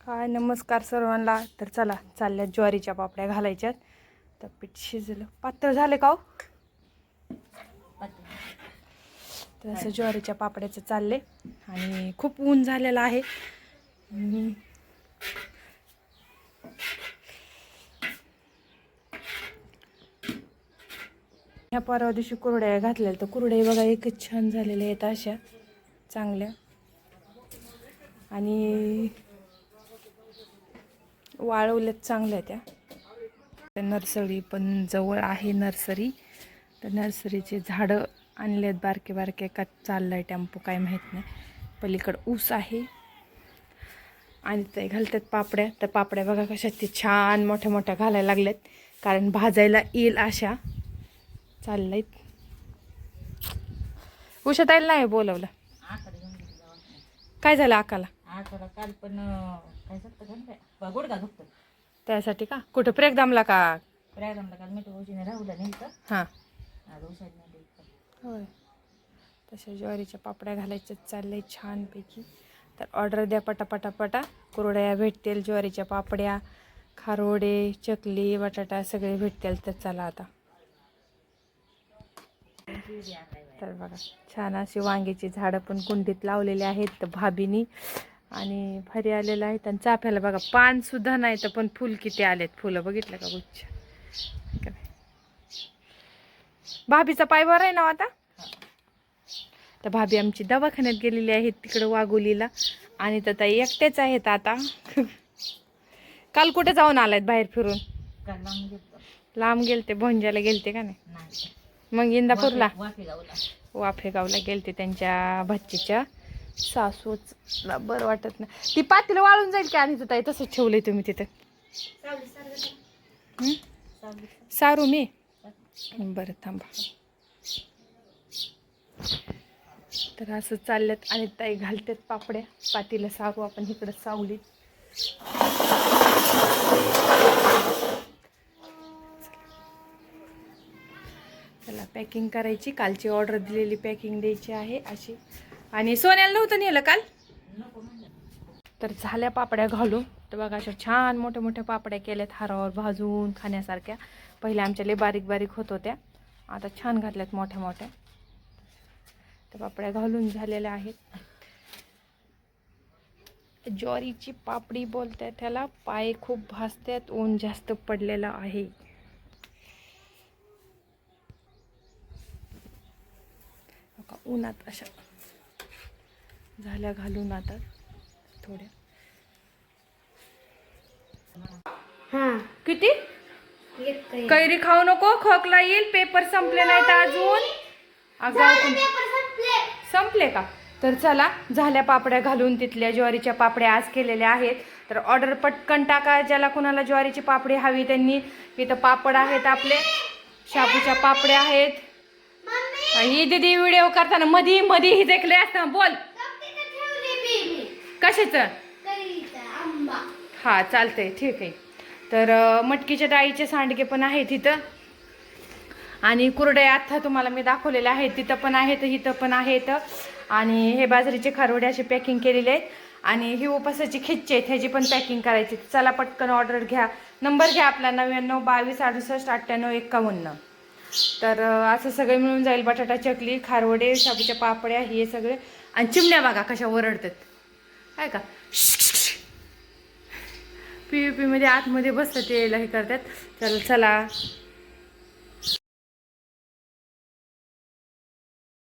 काय नमस्कार सर्वांना. तर चला चालल्या ज्वारीच्या पापड्या घालायच्यात. तर पीठ शिजलं. पात्र झाले का हो? तर असं ज्वारीच्या पापड्याचं चालले आणि खूप ऊन झालेलं आहे. ह्या परवा दिवशी कुरड्या घातलेल्या तर कुरड्या बघा एकच छान झालेल्या आहेत अशा. चांगल्या. आणि वाळवल्यात चांगल्या त्या. त्या नर्सरी पण जवळ आहे नर्सरी. तर नर्सरीचे झाडं आणलेत बारके बारके का चाललंय टेम्पो काय माहीत नाही. पलीकडं ऊस आहे. आणि ते घालतात पापड्या. तर पापड्या बघा कशा ते छान मोठ्या मोठ्या घालायला लागल्यात. कारण भाजायला येईल अशा. चाललंयत उषाताईला नाही बोलवलं. काय झालं आकाला? काल पण का त्यासाठी का? कुठं? ब्रेक दामला का? प्रयागरामला काल मी उशीने राहुला नेलं हां. आज उशाने नेलं होय. तशा ज्वारीच्या पापड्या घालायच्या चाललंय छानपैकी. तर ऑर्डर द्या पटापटापटा कुरड्या भेटतील ज्वारीच्या पापड्या खारोडे चकली बटाटा सगळे भेटतील तर चला आता. तर बघा छान अशी वांग्याची झाडं पण कुंडीत लावलेली आहेत तर भाभीनी. आणि भारी आलेलं आहेत आणि चाफ्याला बघा पान सुद्धा नाही तर पण फुल किती आलेत. फुलं बघितलं का गुच्छ? का नाही? भाभीचा पाय बरा आहे ना हो आता? तर भाभी आमची दवाखान्यात गेलेली आहेत तिकडं वाघोलीला. आणि तर ताई एकट्याच आहेत आता. काल कुठे जाऊन आलायत बाहेर फिरून? लांब गेलतो. भोंज्याला गेलते का नाही? मग इंदापूरला? वाफी गावला. वाफेगावला गेलते त्यांच्या भच्चीच्या सासूला बरं वाटत नाही. ती पातील वाळून जाईल की आणि ताई तसंच ठेवलंय तुम्ही तिथं. सारू मी? बरं थांबा. तर असं चालल्यात आणि ताई घालतात पापड्या. पातीला सारू आपण इकडं सावलीत. चला पॅकिंग करायची. कालची ऑर्डर दिलेली पॅकिंग द्यायची आहे अशी. आणि सोन्याला नव्हतं नेलं काल? तर झाल्या पापड्या घालून. तर बघा अशा छान मोठ्या मोठ्या पापड्या केल्यात हारावर भाजून खाण्यासारख्या. पहिल्या आमच्या लय बारीक बारीक होत होत्या. आता छान घातल्यात मोठ्या मोठ्या. त्या पापड्या घालून झालेल्या आहेत. ज्वारीची पापडी बोलतात त्याला. पाय खूप भासतात ऊन जास्त पडलेलं आहे. बघा, उन्हात अशा झाल्या घालून आता थोड्या. हा. किती. कैरी खाऊ नको खोकला येईल पेपर संपले नाहीत अजून. अगं संपले. का? तर चला झाल्या पापड्या घालून तिथल्या ज्वारीच्या पापड्या आज केलेल्या आहेत. तर ऑर्डर पटकन टाका ज्याला कुणाला ज्वारीची पापडी हवी त्यांनी. इथं पापड आहेत आपले. शाबूच्या पापड्या आहेत. ही दिदी व्हिडिओ करताना मधी मधी ही देखले असतं बोल. कशाचं. हा चालतंय ठीक आहे. तर मटकीच्या डाळीचे सांडगे पण आहेत इथं. आणि कुरडे आता तुम्हाला मी दाखवलेले आहेत. तिथं पण आहेत इथं पण आहेत. आणि हे बाजरीचे खारोडे असे पॅकिंग केलेले आहेत. आणि ही उपासाची खिच्ची आहेत ह्याची पण पॅकिंग करायची चला पटकन ऑर्डर घ्या. नंबर घ्या आपला नव्याण्णव बावीस अडुसष्ट अठ्ठ्याण्णव एक्कावन्न. तर असं सगळं मिळून जाईल बटाटा चकली खारवडे शाबूच्या पापड्या हे सगळे. आणि चिमण्या बघा कशा ओरडतात. आहे का? पी यू पीमध्ये आतमध्ये बसतात यायला हे करतात. चल चला.